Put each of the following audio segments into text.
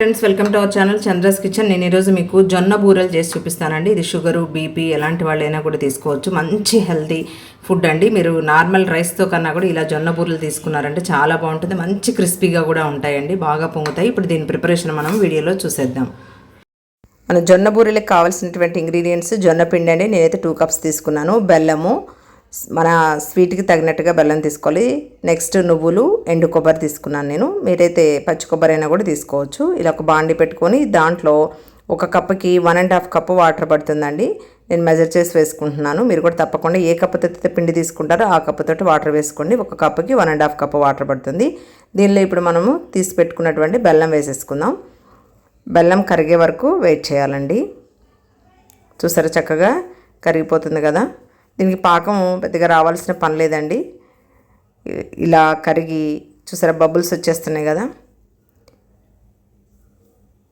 Friends welcome to our channel Chandra's kitchen నేను ఈరోజు మీకు జొన్న బూరెలు చేసి చూపిస్తానండి. ఇది షుగరు బీపీ ఎలాంటి వాళ్ళైనా కూడా తీసుకోవచ్చు. మంచి హెల్తీ ఫుడ్ అండి. మీరు నార్మల్ రైస్తో కన్నా కూడా ఇలా జొన్న బూరెలు తీసుకున్నారంటే చాలా బాగుంటుంది. మంచి క్రిస్పీగా కూడా ఉంటాయండి. బాగా పొంగుతాయి. ఇప్పుడు దీని ప్రిపరేషన్ మనం వీడియోలో చూసేద్దాం. మన జొన్న బూరెలకు కావాల్సినటువంటి ఇంగ్రీడియంట్స్ జొన్న పిండి అండి. నేనైతే టూ కప్స్ తీసుకున్నాను. బెల్లము మన స్వీట్కి తగినట్టుగా బెల్లం తీసుకోవాలి. నెక్స్ట్ నువ్వులు ఎండు కొబ్బరి తీసుకున్నాను నేను. మీరైతే పచ్చి కొబ్బరి అయినా కూడా తీసుకోవచ్చు. ఇలా ఒక బాండి పెట్టుకొని దాంట్లో ఒక కప్పుకి one and half cup water పడుతుందండి. నేను మెజర్ చేసి వేసుకుంటున్నాను. మీరు కూడా తప్పకుండా ఏ కప్పుతో అయితే పిండి తీసుకుంటారో ఆ కప్పుతో వాటర్ వేసుకోండి. ఒక కప్పుకి one and half cup water పడుతుంది. దీనిలో ఇప్పుడు మనము తీసి పెట్టుకున్నటువంటి బెల్లం వేసేసుకుందాం. బెల్లం కరిగే వరకు వెయిట్ చేయాలండి. చూసారా చక్కగా కరిగిపోతుంది కదా? దీనికి పాకం పెద్దగా రావాల్సిన పని లేదండి. ఇలా కరిగి చూసారా బబుల్స్ వచ్చేస్తున్నాయి కదా.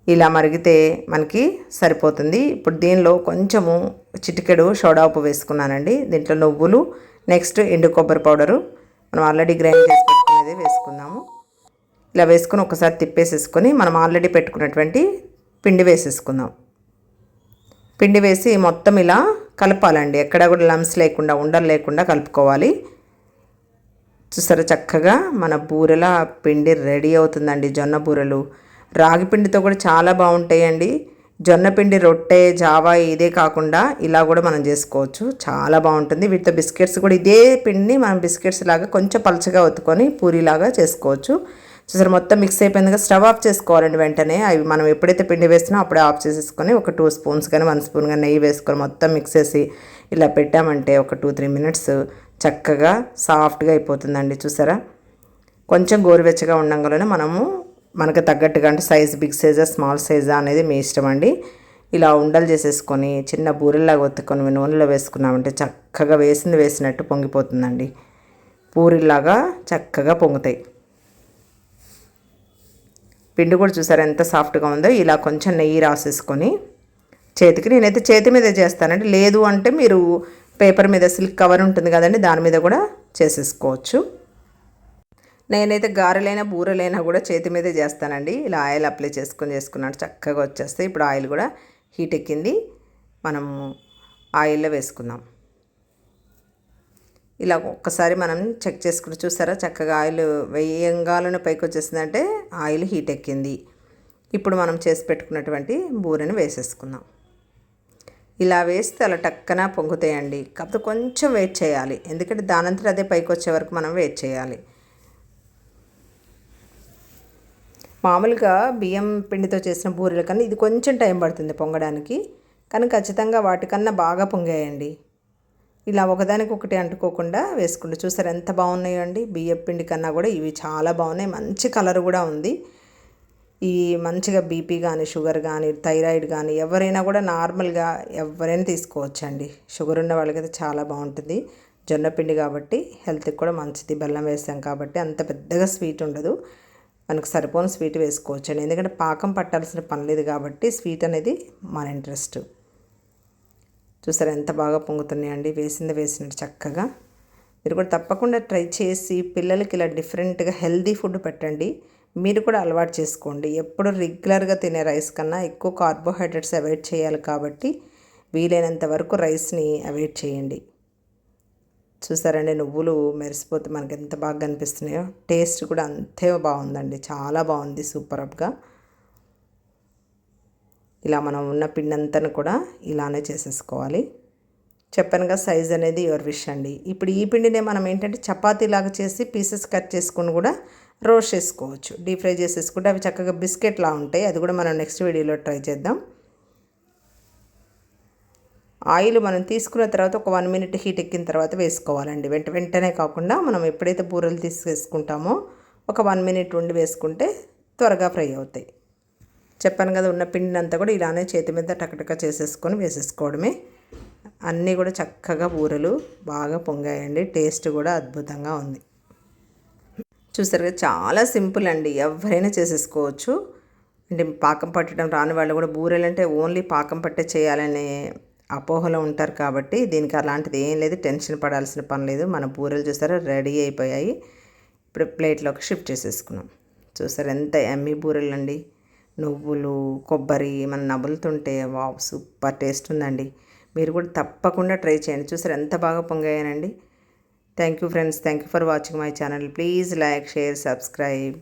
ఇలా మరిగితే మనకి సరిపోతుంది. ఇప్పుడు దీనిలో కొంచెము చిటికెడు సోడా ఉప్పు వేసుకున్నానండి. దీంట్లో నువ్వులు నెక్స్ట్ ఎండు కొబ్బరి పౌడరు. మనం ఆల్రెడీ గ్రైండ్ చేసి పెట్టుకునేది వేసుకుందాము. ఇలా వేసుకొని ఒకసారి తిప్పేసేసుకొని మనం ఆల్రెడీ పెట్టుకున్నటువంటి పిండి వేసేసుకుందాం. పిండి వేసి మొత్తం ఇలా కలపాలండి. ఎక్కడ కూడా లమ్స్ లేకుండా ఉండలు లేకుండా కలుపుకోవాలి. చూసారా చక్కగా మన బూరెల పిండి రెడీ అవుతుందండి జొన్న బూరెలు. రాగి పిండితో కూడా చాలా బాగుంటాయండి. జొన్న పిండి రొట్టె జావా ఇదే కాకుండా ఇలా కూడా మనం చేసుకోవచ్చు. చాలా బాగుంటుంది. వీటితో బిస్కెట్స్ కూడా ఇదే పిండిని మనం బిస్కెట్స్ లాగా కొంచెం పలచగా ఒత్తుకొని పూరిలాగా చేసుకోవచ్చు. చూసారు మొత్తం మిక్స్ అయిపోయిందిగా స్టవ్ ఆఫ్ చేసుకోవాలండి వెంటనే. అవి మనం ఎప్పుడైతే పిండి వేసినా అప్పుడే ఆఫ్ చేసేసుకొని ఒక టూ స్పూన్స్ కానీ వన్ స్పూన్ కానీ నెయ్యి వేసుకొని మొత్తం మిక్స్ చేసి ఇలా పెట్టామంటే ఒక టూ త్రీ మినిట్స్ చక్కగా సాఫ్ట్గా అయిపోతుందండి. చూసారా? కొంచెం గోరువెచ్చగా ఉండగానే మనము మనకు తగ్గట్టుగా అంటే సైజ్ బిగ్ సైజా స్మాల్ సైజా అనేది మీ ఇష్టం అండి. ఇలా ఉండలు చేసేసుకొని చిన్న బూరెల్లాగా ఒత్తుకొని నూనెలో వేసుకున్నామంటే చక్కగా వేసింది వేసినట్టు పొంగిపోతుందండి. పూరిలాగా చక్కగా పొంగుతాయి. పిండి కూడా చూసారు ఎంత సాఫ్ట్గా ఉందో? ఇలా కొంచెం నెయ్యి రాసేసుకొని చేతికి నేనైతే చేతి మీద చేస్తానండి. లేదు అంటే మీరు పేపర్ మీద సిల్క్ కవర్ ఉంటుంది కదండి దాని మీద కూడా చేసేసుకోవచ్చు. నేనైతే గారెలైనా బూరెలైనా కూడా చేతి మీదే చేస్తానండి. ఇలా ఆయిల్ అప్లై చేసుకొని చేసుకున్నాడు చక్కగా వచ్చేస్తే ఇప్పుడు ఆయిల్ కూడా హీట్ ఎక్కింది. మనము ఆయిల్లో వేసుకుందాం. ఇలా ఒక్కసారి మనం చెక్ చేసుకుని చూసారా? చక్కగా ఆయిల్ వేయంగాలను పైకి వచ్చేసిందంటే ఆయిల్ హీట్ ఎక్కింది. ఇప్పుడు మనం చేసి పెట్టుకున్నటువంటి బూరెని వేసేసుకుందాం. ఇలా వేస్తే అలా టక్కన పొంగుతాయండి. కాకపోతే కొంచెం వెయిట్ చేయాలి. ఎందుకంటే దానంతరం అదే పైకి వచ్చే వరకు మనం వెయిట్ చేయాలి. మామూలుగా బియ్యం పిండితో చేసిన బూరెల కన్నా ఇది కొంచెం టైం పడుతుంది పొంగడానికి. కానీ ఖచ్చితంగా వాటికన్నా బాగా పొంగాయండి. ఇలా ఒకదానికి ఒకటి అంటుకోకుండా వేసుకుంటూ చూసారు ఎంత బాగున్నాయో అండి బియ్యం పిండి కన్నా కూడా ఇవి చాలా బాగున్నాయి. మంచి కలర్ కూడా ఉంది. ఈ మంచిగా బీపీ కానీ షుగర్ కానీ థైరాయిడ్ కానీ ఎవరైనా కూడా నార్మల్గా ఎవరైనా తీసుకోవచ్చండి. షుగర్ ఉన్న వాళ్ళకైతే చాలా బాగుంటుంది. జొన్న పిండి కాబట్టి హెల్త్కి కూడా మంచిది. బెల్లం వేసాం కాబట్టి అంత పెద్దగా స్వీట్ ఉండదు. మనకు సరిపోని స్వీట్ వేసుకోవచ్చండి. ఎందుకంటే పాకం పట్టాల్సిన పని లేదు కాబట్టి స్వీట్ అనేది మన ఇంట్రెస్ట్. చూసారా ఎంత బాగా పొంగుతున్నాయండి. వేసింది వేసినట్టు చక్కగా. మీరు కూడా తప్పకుండా ట్రై చేసి పిల్లలకి ఇలా డిఫరెంట్గా హెల్దీ ఫుడ్ పెట్టండి. మీరు కూడా అలవాటు చేసుకోండి. ఎప్పుడు రెగ్యులర్గా తినే రైస్ కన్నా ఎక్కువ కార్బోహైడ్రేట్స్ అవాయిడ్ చేయాలి కాబట్టి వీలైనంత వరకు రైస్ని అవాయిడ్ చేయండి. చూసారండి నువ్వులు మెరిసిపోతే మనకి ఎంత బాగా కనిపిస్తున్నాయో. టేస్ట్ కూడా అంతే బాగుందండి. చాలా బాగుంది సూపర్ అప్గా. ఇలా మనం ఉన్న పిండి కూడా ఇలానే చేసేసుకోవాలి. చెప్పనుగా సైజ్ అనేది యువర్ విష్ అండి. ఇప్పుడు ఈ పిండినే మనం ఏంటంటే చపాతీలాగా చేసి పీసెస్ కట్ చేసుకుని కూడా రోస్ట్ చేసుకోవచ్చు. డీప్ ఫ్రై చేసేసుకుంటే అవి చక్కగా బిస్కెట్లా ఉంటాయి. అది కూడా మనం నెక్స్ట్ వీడియోలో ట్రై చేద్దాం. ఆయిల్ మనం తీసుకున్న తర్వాత ఒక వన్ మినిట్ హీట్ ఎక్కిన తర్వాత వేసుకోవాలండి. వెంట వెంటనే కాకుండా మనం ఎప్పుడైతే బూరెలు తీసుకేసుకుంటామో ఒక వన్ మినిట్ ఉండి వేసుకుంటే త్వరగా ఫ్రై అవుతాయి. చెప్పాను కదా ఉన్న పిండిని అంతా కూడా ఇలానే చేతి మీద టకటక చేసేసుకొని వేసేసుకోవడమే. అన్నీ కూడా చక్కగా బూరెలు బాగా పొంగాయండి. టేస్ట్ కూడా అద్భుతంగా ఉంది. చూసారుగా చాలా సింపుల్ అండి. ఎవరైనా చేసేసుకోవచ్చు. అంటే పాకం పట్టడం రాని వాళ్ళు కూడా బూరెలు అంటే ఓన్లీ పాకం పట్టే చేయాలనే అపోహలో ఉంటారు కాబట్టి దీనికి అలాంటిది ఏం లేదు. టెన్షన్ పడాల్సిన పని లేదు. మన బూరెలు చూసారా రెడీ అయిపోయాయి. ఇప్పుడు ప్లేట్లోకి షిఫ్ట్ చేసేసుకున్నాం. చూసారు ఎంత ఎమ్మి బూరెలు అండి నువ్వులు కొబ్బరి మన నవ్వులుతుంటే వా సూపర్ టేస్ట్ ఉందండి. మీరు కూడా తప్పకుండా ట్రై చేయండి. చూసారు ఎంత బాగా పొంగాయనండి. Thank you friends. Thank you for watching my channel. Please like share subscribe.